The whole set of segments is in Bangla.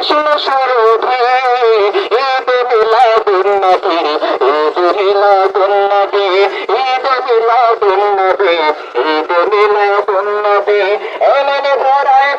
ভাসল সুরভি ঈদ মিলাদুন নবী ঈদ মিলাদুন নবী ঈদ মিলাদুন নবী ঈদ মিলাদুন নবী এমন ভরায়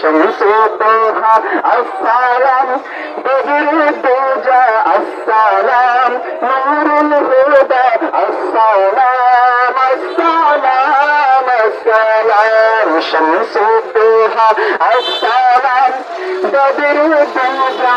তোহা আসসালাম বদরুদ দুজা আসসালাম নূরুল হুদা আসসালাম আসসালাম আসসালাম শমসে তোহা আসসালাম বদরুদ দুজা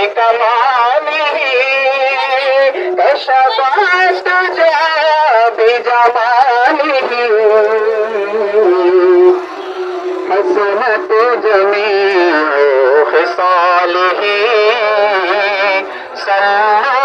بجماله حسنت جميع خصاله صلوا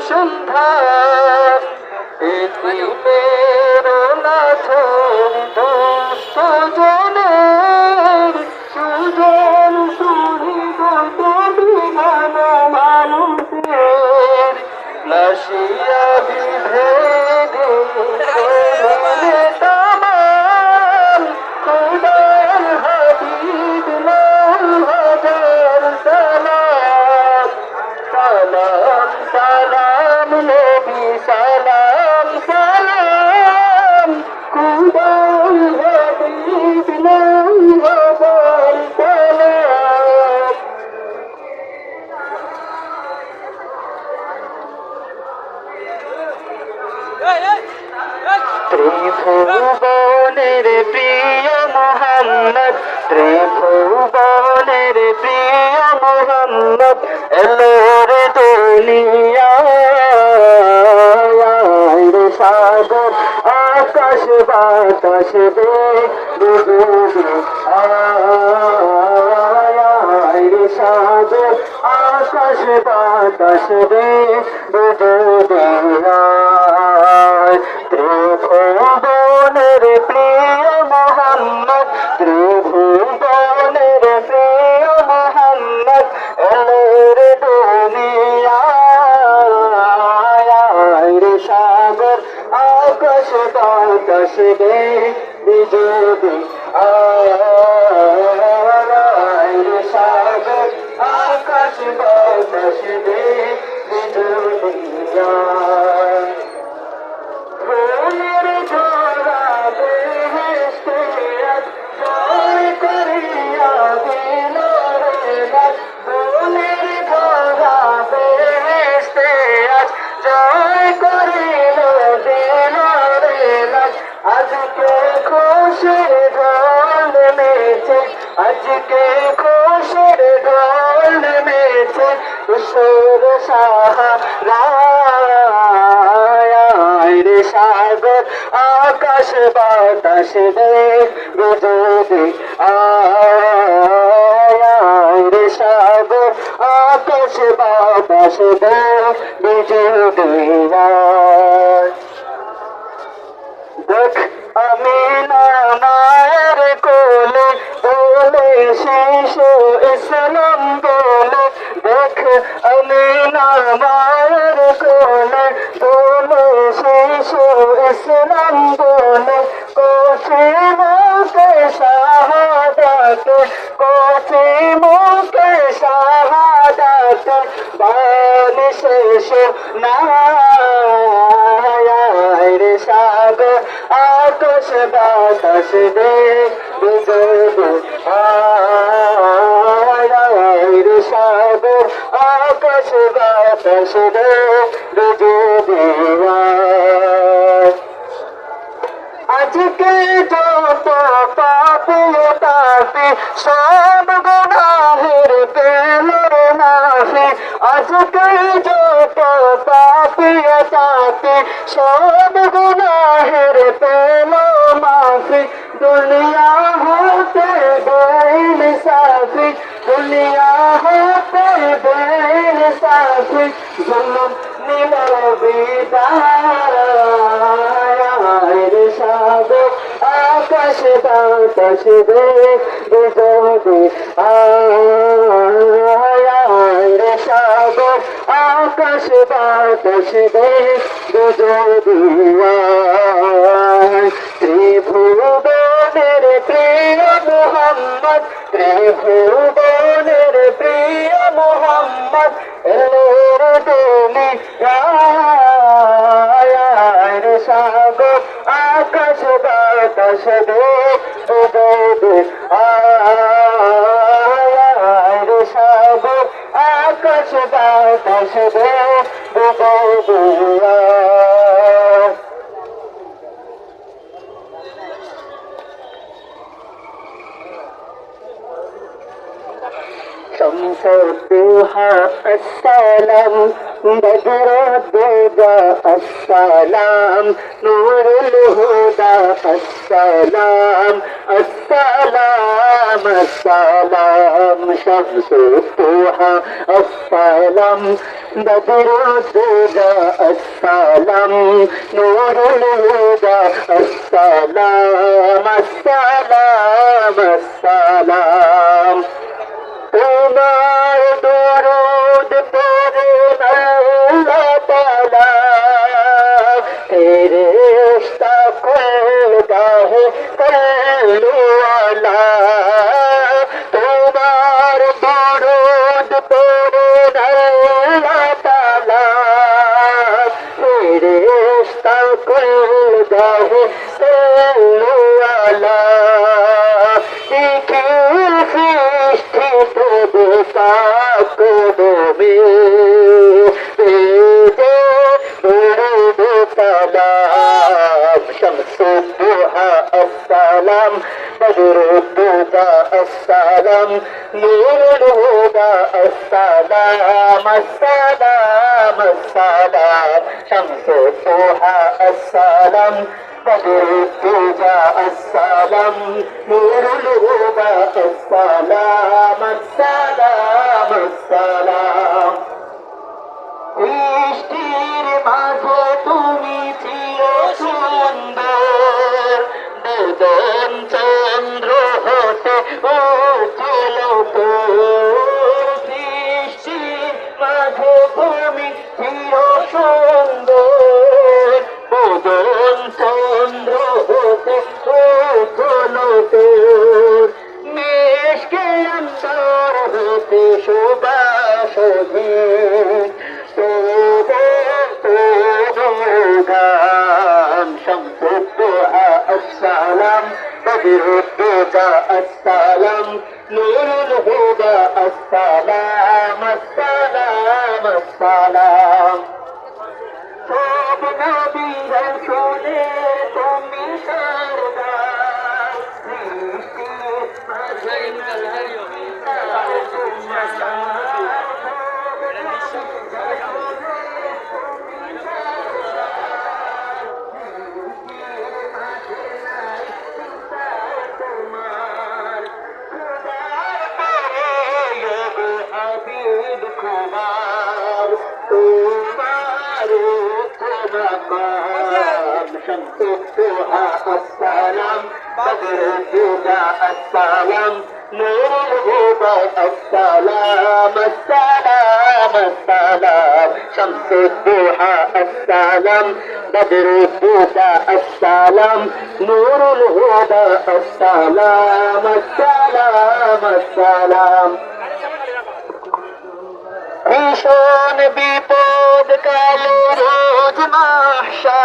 দিয়েছ ত্রিভুবনের প্রিয় মোহাম্মদ এলোর দুনিয়া। সাগর, আকাশ বাতাস রে সাগর, আকাশ বাতাস রে ত্রিভুবনের প্রিয় আকাশ বাতাস দে বিজয়ী আজকে খুশির ঢোল নেমেছে ঈশ্বর সাহারা সাগর, আকাশ বাতাস দে গুজরে সাগর, আকাশ বাতাস দে দেখ, আমি না শিশু ইসলাম বলে, দেখ আমি না মায়ের কোলে। বলে শিশু ইসলাম বলে, কোচি মুখে শাহাদাত, কোচি মুখে শাহাদাত বানি শেষ না সাগর বাতাস দে বিজয় আকাশ বাতাস আজকে যত পাপি তাপি সব গুনাহের পেলের মাফি আজকে যত পাপি তাপি সব গুনাহের পেল মাফি দুনিয়া হতে বেল সাফি দুনিয়া জন্ম নিল বিদায়। রে সাগর আকাশ বাতাস বিজয় আয়। রে সাগর আকাশ বাতাস বিজয় ত্রিভুবনের প্রিয় মোহাম্মদ, ত্রিভুবনের প্রিয় মোহাম্মদ এলোর দুনিয়ায় রে সাগর, আকাশ বাতাস দে দে, আয় রে সাগর, আকাশ বাতাস দে দে شمس الضحى السلام. بدر الدجى السلام نور الهدى السلام. السلام السلام. شمس الضحى السلام. بدر الدجى السلام نور الهدى السلام. السلام السلام. তোমার দরদ পরে আল্লাহ তাআলা। তেরে ইশতা কুল গাহে কল্লু আলা তোমার দরদ পরে আল্লাহ তাআলা। তেরে ইশতা কুল গাহে سبها السلام بدر الهدى السلام نور الهدى السلام السلام السلام شمس الضحى السلام بدر الهدى السلام نور الهدى السلام بدر الدجى السلام نور الهدى السلام السلام السلام সব নবীর শুনে شمس الضحى السلام بدر الهدى السلام نور الهدى السلام السلام السلام شمس الضحى السلام بدر الهدى السلام نور الهدى السلام السلام السلام ভীষণ বিপদ কালো রোজ মাহশা